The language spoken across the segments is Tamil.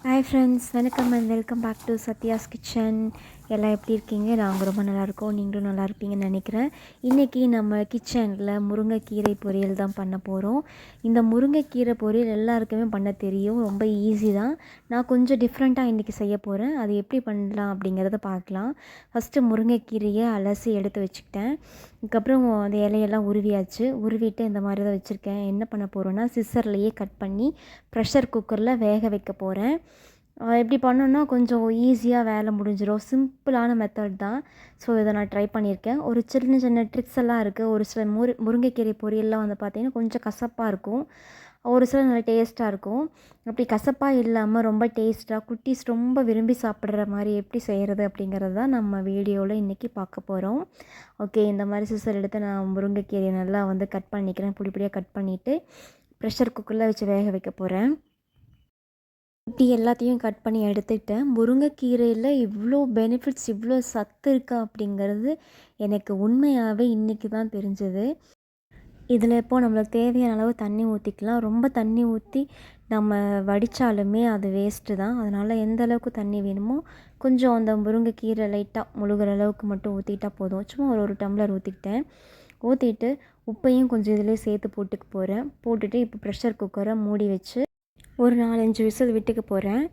ஹாய் ஃப்ரெண்ட்ஸ் வணக்கம் and welcome back to Sathya's kitchen எல்லாம் எப்படி இருக்கீங்க? நாங்கள் ரொம்ப நல்லாயிருக்கோம் நீங்களும் நல்லா இருப்பீங்கன்னு நினைக்கிறேன். இன்றைக்கி நம்ம கிச்சனில் முருங்கைக்கீரை பொரியல் தான் பண்ண போகிறோம் இந்த முருங்கைக்கீரை பொரியல் எல்லாருக்குமே பண்ண தெரியும். ரொம்ப ஈஸி தான். நான் கொஞ்சம் டிஃப்ரெண்ட்டாக இன்றைக்கி செய்ய போகிறேன் அது எப்படி பண்ணலாம் அப்படிங்கிறத பார்க்கலாம். ஃபஸ்ட்டு முருங்கைக்கீரையை அலசி எடுத்து வச்சுக்கிட்டேன். அதுக்கப்புறம் அந்த இலையெல்லாம் உருவியாச்சு. உருவிட்டு இந்த மாதிரி தான் வச்சுருக்கேன். என்ன பண்ண போகிறோன்னா சிஸ்ஸர்லேயே கட் பண்ணி ப்ரெஷர் குக்கரில் வேக வைக்க போகிறேன் எப்படி பண்ணணுன்னா கொஞ்சம் ஈஸியாக வேலை முடிஞ்சிடும் சிம்பிளான மெத்தட் தான். ஸோ இதை நான் ட்ரை பண்ணியிருக்கேன். ஒரு சின்ன சின்ன ட்ரிக்ஸ் எல்லாம் இருக்குது ஒரு சில முரு முருங்கைக்கீரை பொரியல்லாம் வந்து பார்த்திங்கன்னா கொஞ்சம் கசப்பாக இருக்கும். ஒரு சில நல்ல டேஸ்ட்டாக இருக்கும். அப்படி கசப்பாக இல்லாமல் ரொம்ப டேஸ்ட்டாக குட்டீஸ் ரொம்ப விரும்பி சாப்பிட்ற மாதிரி எப்படி செய்கிறது அப்படிங்கிறது தான் நம்ம வீடியோவில் இன்றைக்கி பார்க்க போகிறோம் ஓகே இந்த மாதிரி சிசர் எடுத்து நான் முருங்கைக்கீரையை நல்லா வந்து கட் பண்ணிக்கிறேன். புடிப்படியாக கட் பண்ணிவிட்டு ப்ரெஷர் குக்கரில் வச்சு வேக வைக்க போகிறேன் இப்படி எல்லாத்தையும் கட் பண்ணி எடுத்துக்கிட்டேன் முருங்கைக்கீரையில் இவ்வளோ பெனிஃபிட்ஸ் இவ்வளோ சத்து இருக்கா அப்படிங்கிறது எனக்கு உண்மையாகவே இன்றைக்கி தான் தெரிஞ்சது. இதில் இப்போது நம்மளுக்கு தேவையான அளவு தண்ணி ஊற்றிக்கலாம் ரொம்ப தண்ணி ஊற்றி நம்ம வடித்தாலுமே அது வேஸ்ட்டு தான். அதனால் எந்த அளவுக்கு தண்ணி வேணுமோ கொஞ்சம் அந்த முருங்கைக்கீரை லைட்டாக முழுகிற அளவுக்கு மட்டும் ஊற்றிட்டா போதும். சும்மா ஒரு ஒரு டம்ளர் ஊற்றிக்கிட்டேன் ஊற்றிட்டு உப்பையும் கொஞ்சம் இதிலே சேர்த்து போட்டுக்க போகிறேன் போட்டுட்டு இப்போ ப்ரெஷர் குக்கரை மூடி வச்சு ஒரு நாலஞ்சு விசில் விட்டுக்க போகிறேன்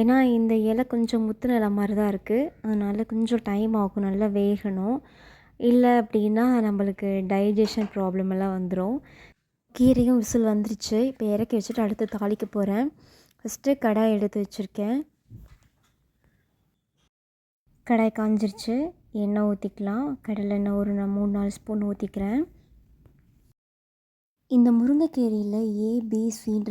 ஏன்னா இந்த இலை கொஞ்சம் முத்துன நில மாதிரி தான் இருக்குது அதனால் கொஞ்சம் டைம் ஆகும். நல்லா வேகணும். இல்லை அப்படின்னா நம்மளுக்கு டைஜஷன் ப்ராப்ளம் எல்லாம் வந்துடும் கீரையும் விசில் வந்துருச்சு. இப்போ இறக்கி வச்சுட்டு அடுத்து தாளிக்க போகிறேன் ஃபஸ்ட்டு கடாய் எடுத்து வச்சுருக்கேன். கடாய் காஞ்சிருச்சு. எண்ணெய் ஊற்றிக்கலாம் கடலை எண்ணெய் ஒரு நான் மூணு நாலு ஸ்பூன் ஊற்றிக்கிறேன் இந்த முருங்கைக்கீரையில் ஏ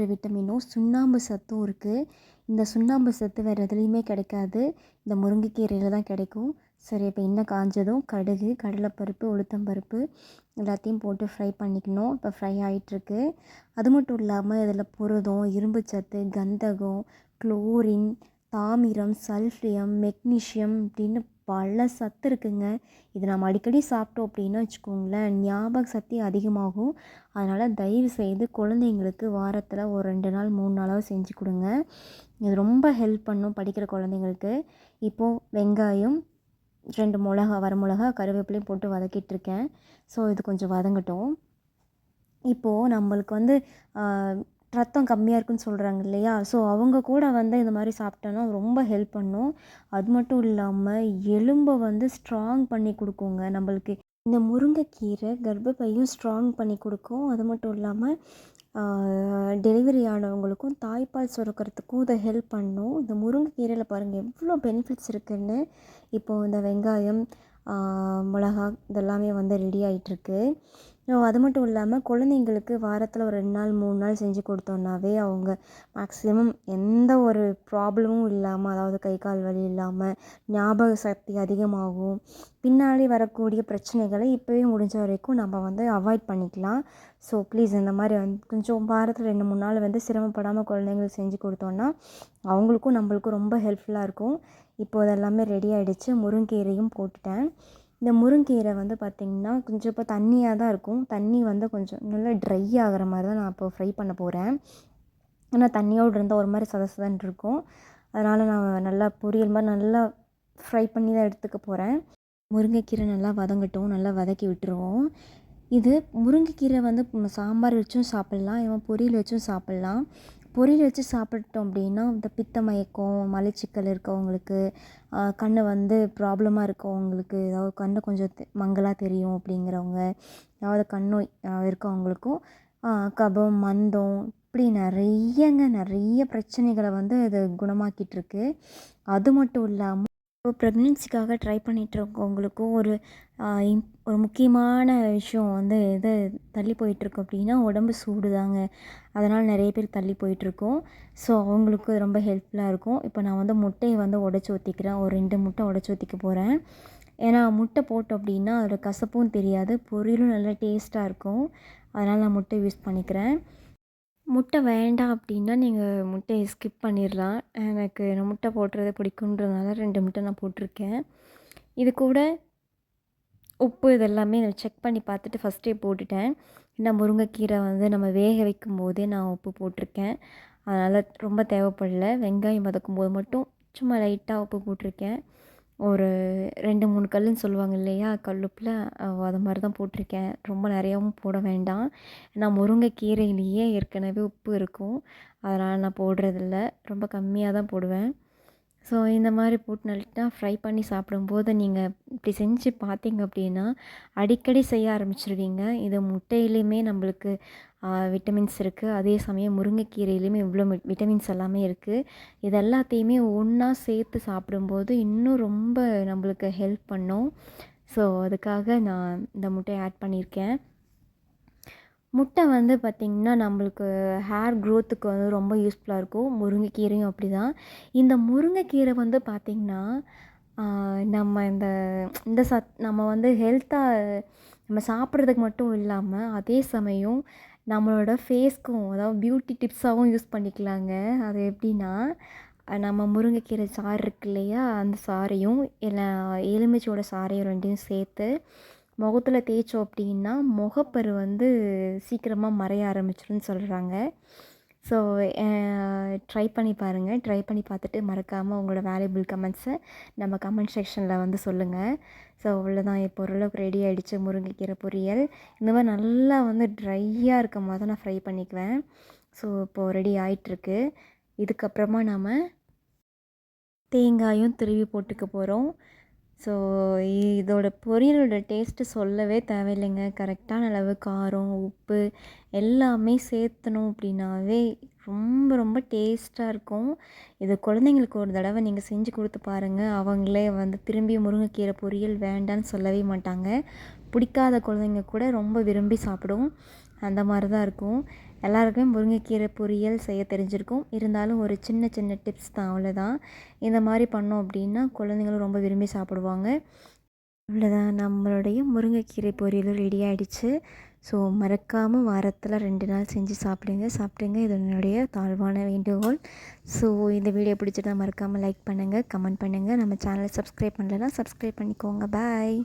விட்டமினும் சுண்ணாம்பு சத்தும் இருக்குது இந்த சுண்ணாம்பு சத்து வேறு எதுலேயுமே கிடைக்காது. இந்த முருங்கைக்கீரையில் தான் கிடைக்கும். சரி இப்போ இன்னும் காஞ்சதும் கடுகு கடலைப்பருப்பு உளுத்தம்பருப்பு எல்லாத்தையும் போட்டு ஃப்ரை பண்ணிக்கணும். இப்போ ஃப்ரை ஆகிட்டுருக்கு அது மட்டும் இல்லாமல் இதில் புரதம் இரும்பு சத்து கந்தகம் குளோரின் தாமிரம் சல்ஃபியம் மெக்னீஷியம் அப்படின்னு பல சத்து இருக்குங்க. இது நம்ம அடிக்கடி சாப்பிட்டோம் அப்படின்னு வச்சுக்கோங்களேன் ஞாபக சக்தி அதிகமாகும். அதனால் தயவு செய்து குழந்தைங்களுக்கு வாரத்தில் ஒரு ரெண்டு நாள் மூணு நாளாக செஞ்சு கொடுங்க. இது ரொம்ப ஹெல்ப் பண்ணும் படிக்கிற குழந்தைங்களுக்கு. இப்போது வெங்காயம் ரெண்டு மிளகா வரமிளகா கருவேப்பிலையும் போட்டு வதக்கிட்டுருக்கேன். ஸோ இது கொஞ்சம் வதங்கட்டும். இப்போது நம்மளுக்கு வந்து ரத்தம் கம்மியாக இருக்குன்னு சொல்கிறாங்க இல்லையா? ஸோ அவங்க கூட வந்து இந்த மாதிரி சாப்பிட்டோன்னா ரொம்ப ஹெல்ப் பண்ணும். அது மட்டும் இல்லாமல் எலும்பை வந்து ஸ்ட்ராங் பண்ணி கொடுக்குங்க. நம்மளுக்கு இந்த முருங்கைக்கீரை கர்ப்பப்பையும் ஸ்ட்ராங் பண்ணி கொடுக்கும். அது மட்டும் இல்லாமல் டெலிவரி ஆனவங்களுக்கும் தாய்ப்பால் சுரக்கிறதுக்கும் இதை ஹெல்ப் பண்ணும். இந்த முருங்கைக்கீரையில் பாருங்கள் எவ்வளோ பெனிஃபிட்ஸ் இருக்குதுன்னு இப்போது இந்த வெங்காயம் மிளகா இதெல்லாமே வந்து ரெடி ஆகிட்டுருக்கு அது மட்டும் இல்லாமல் குழந்தைங்களுக்கு வாரத்தில் ஒரு ரெண்டு நாள் மூணு நாள் செஞ்சு கொடுத்தோன்னாவே அவங்க மேக்ஸிமம் எந்த ஒரு ப்ராப்ளமும் இல்லாமல் அதாவது கை கால் வலி இல்லாமல் ஞாபக சக்தி அதிகமாகும் பின்னாடி வரக்கூடிய பிரச்சனைகளை இப்போவே முடிஞ்ச வரைக்கும் நம்ம வந்து அவாய்ட் பண்ணிக்கலாம். ஸோ ப்ளீஸ் இந்த மாதிரி வந்து கொஞ்சம் வாரத்தில் ரெண்டு மூணு நாள் வந்து சிரமப்படாமல் குழந்தைங்களுக்கு செஞ்சு கொடுத்தோன்னா அவங்களுக்கும் நம்மளுக்கும் ரொம்ப ஹெல்ப்ஃபுல்லாக இருக்கும். இப்போது அதெல்லாமே ரெடி ஆகிடுச்சு முருங்கீரையும் போட்டுட்டேன். இந்த முருங்கீரை வந்து பார்த்திங்கன்னா கொஞ்சம் இப்போ தண்ணியாக தான் இருக்கும். தண்ணி வந்து கொஞ்சம் நல்லா ட்ரை ஆகிற மாதிரி தான் நான் இப்போ ஃப்ரை பண்ண போகிறேன் ஆனால் தண்ணியோடு இருந்தால் ஒரு மாதிரி சத இருக்கும். அதனால் நான் நல்லா பொரியல் மாதிரி நல்லா ஃப்ரை பண்ணி தான் எடுத்துக்க போகிறேன் முருங்கைக்கீரை நல்லா வதங்கட்டும். நல்லா வதக்கி விட்டுருவோம். இது முருங்கைக்கீரை வந்து சாம்பார் வச்சும் சாப்பிட்லாம். இவன் பொரியல் வச்சும் சாப்பிட்லாம். பொரியல் வச்சு சாப்பிட்டோம் அப்படின்னா இந்த பித்த மயக்கம் மலச்சிக்கல் இருக்கவங்களுக்கு கண் வந்து ப்ராப்ளமாக இருக்கவங்களுக்கு ஏதாவது கண் கொஞ்சம் மங்கலாக தெரியும் அப்படிங்கிறவங்க ஏதாவது கண் நோய் இருக்கவங்களுக்கும் கபம் மந்தம் இப்படி நிறையங்க நிறைய பிரச்சனைகளை வந்து அது குணமாக்கிட்டுருக்கு அது மட்டும் இல்லாமல் இப்போ ப்ரெக்னென்சிக்காக ட்ரை பண்ணிகிட்ருக்கவங்களுக்கும் ஒரு ஒரு முக்கியமான விஷயம் வந்து இது தள்ளி போயிட்டுருக்கு அப்படின்னா உடம்பு சூடு தாங்க அதனால் நிறைய பேர் தள்ளி போயிட்டுருக்கோம். ஸோ அவங்களுக்கு ரொம்ப ஹெல்ப்ஃபுல்லாக இருக்கும். இப்போ நான் வந்து முட்டையை வந்து உடச்சி ஊற்றிக்கிறேன் ஒரு ரெண்டு முட்டை உடச்சி ஊற்றிக்க போகிறேன் ஏன்னா முட்டை போட்டோம் அப்படின்னா அதோடய கசப்பும் தெரியாது பொரியலும் நல்லா டேஸ்ட்டாக இருக்கும். அதனால் நான் முட்டை யூஸ் பண்ணிக்கிறேன். முட்டை வேண்டாம் அப்படின்னா நீங்கள் முட்டையை ஸ்கிப் பண்ணிடலாம். எனக்கு நான் முட்டை போடுறது பிடிக்குன்றதுனால ரெண்டு முட்டை நான் போட்டிருக்கேன். இது கூட உப்பு இதெல்லாமே நான் செக் பண்ணி பார்த்துட்டு ஃபஸ்ட்டே போட்டுட்டேன். ஏன்னா முருங்கைக்கீரை வந்து நம்ம வேக வைக்கும் போதே நான் உப்பு போட்டிருக்கேன். அதனால் ரொம்ப தேவைப்படல. வெங்காயம் வதக்கும்போது மட்டும் சும்மா லைட்டாக உப்பு போட்டிருக்கேன். ஒரு ரெண்டு மூணு கல்லுன்னு சொல்லுவாங்க இல்லையா? கல்லுப்பில். அது மாதிரி தான் போட்டிருக்கேன். ரொம்ப நிறையாவும் போட வேண்டாம். நான் முருங்கைக்கீரையிலேயே ஏற்கனவே உப்பு இருக்கும். அதனால் நான் போடுறதில்ல. ரொம்ப கம்மியாக தான் போடுவேன். ஸோ இந்த மாதிரி போட்டு நல்லா ஃப்ரை பண்ணி சாப்பிடும்போது நீங்கள் இப்படி செஞ்சு பார்த்தீங்க அப்படின்னா அடிக்கடி செய்ய ஆரம்பிச்சிருவீங்க. இது முட்டையிலையுமே நம்மளுக்கு விட்டமின்ஸ் இருக்குது அதே சமயம் முருங்கைக்கீரையிலையுமே இவ்வளோ விட்டமின்ஸ் எல்லாமே இருக்குது இது எல்லாத்தையுமே ஒன்றா சேர்த்து சாப்பிடும்போது இன்னும் ரொம்ப நம்மளுக்கு ஹெல்ப் பண்ணும். ஸோ அதுக்காக நான் இந்த முட்டையை ஆட் பண்ணியிருக்கேன். முட்டை வந்து பார்த்திங்கன்னா நம்மளுக்கு ஹேர் க்ரோத்துக்கு வந்து ரொம்ப யூஸ்ஃபுல்லாக இருக்கும். முருங்கைக்கீரையும் அப்படி தான் இந்த முருங்கைக்கீரை வந்து பார்த்திங்கன்னா நம்ம இந்த இந்த சத் நம்ம வந்து ஹெல்த்தாக நம்ம சாப்பிட்றதுக்கு மட்டும் இல்லாமல் அதே சமயம் நம்மளோட ஃபேஸ்க்கும் அதாவது பியூட்டி டிப்ஸாகவும் யூஸ் பண்ணிக்கலாங்க. அது எப்படின்னா நம்ம முருங்கைக்கீரை சாறு இருக்கு இல்லையா அந்த சாறையும் இல்லை எலுமிச்சோட சாறையும் ரெண்டையும் சேர்த்து முகத்தில் தேய்ச்சோம் அப்படின்னா முகப்பரு வந்து சீக்கிரமாக மறைய ஆரம்பிச்சிடும்னு சொல்கிறாங்க ஸோ ட்ரை பண்ணி பாருங்கள் ட்ரை பண்ணி பார்த்துட்டு மறக்காமல் உங்களோட வேல்யூபிள் கமெண்ட்ஸை நம்ம கமெண்ட் செக்ஷனில் வந்து சொல்லுங்கள் ஸோ அவ்வளோதான் இப்போ ஓரளவுக்கு ரெடி ஆகிடுச்சு முருங்கைக்கீரை பொரியல். இந்த மாதிரி நல்லா வந்து ட்ரையாக இருக்க போது நான் ஃப்ரை பண்ணிக்குவேன். ஸோ இப்போது ரெடி ஆகிட்டுருக்கு இதுக்கப்புறமா நாம் தேங்காயும் திருவி போட்டுக்க போகிறோம் ஸோ இதோட பொரியலோட டேஸ்ட்டு சொல்லவே தேவையில்லைங்க. கரெக்டான அளவு காரம் உப்பு எல்லாமே சேர்த்தணும் அப்படின்னாவே ரொம்ப ரொம்ப டேஸ்ட்டாக இருக்கும். இது குழந்தைங்களுக்கு ஒரு தடவை நீங்கள் செஞ்சு கொடுத்து பாருங்கள் அவங்களே வந்து திரும்பி முருங்கைக்கீரை பொரியல் வேண்டான்னு சொல்லவே மாட்டாங்க. பிடிக்காத குழந்தைங்க கூட ரொம்ப விரும்பி சாப்பிடும். அந்த மாதிரி தான் இருக்கும். எல்லாருக்குமே முருங்கைக்கீரை பொரியல் செய்ய தெரிஞ்சிருக்கும். இருந்தாலும் ஒரு சின்ன சின்ன டிப்ஸ் தான் அவ்வளோதான் இந்த மாதிரி பண்ணோம் அப்படின்னா குழந்தைங்களும் ரொம்ப விரும்பி சாப்பிடுவாங்க. இவ்வளோதான் நம்மளுடைய முருங்கைக்கீரை பொரியலும் ரெடி ஆகிடுச்சு ஸோ மறக்காமல் வாரத்தில் ரெண்டு நாள் செஞ்சு சாப்பிடுங்க. சாப்பிடுங்க. இது என்னுடைய தாழ்வான வேண்டுகோள். ஸோ இந்த வீடியோ பிடிச்சிட்டா மறக்காமல் லைக் பண்ணுங்கள் கமெண்ட் பண்ணுங்கள் நம்ம சேனலை சப்ஸ்கிரைப் பண்ணலைன்னா சப்ஸ்கிரைப் பண்ணிக்கோங்க. பாய்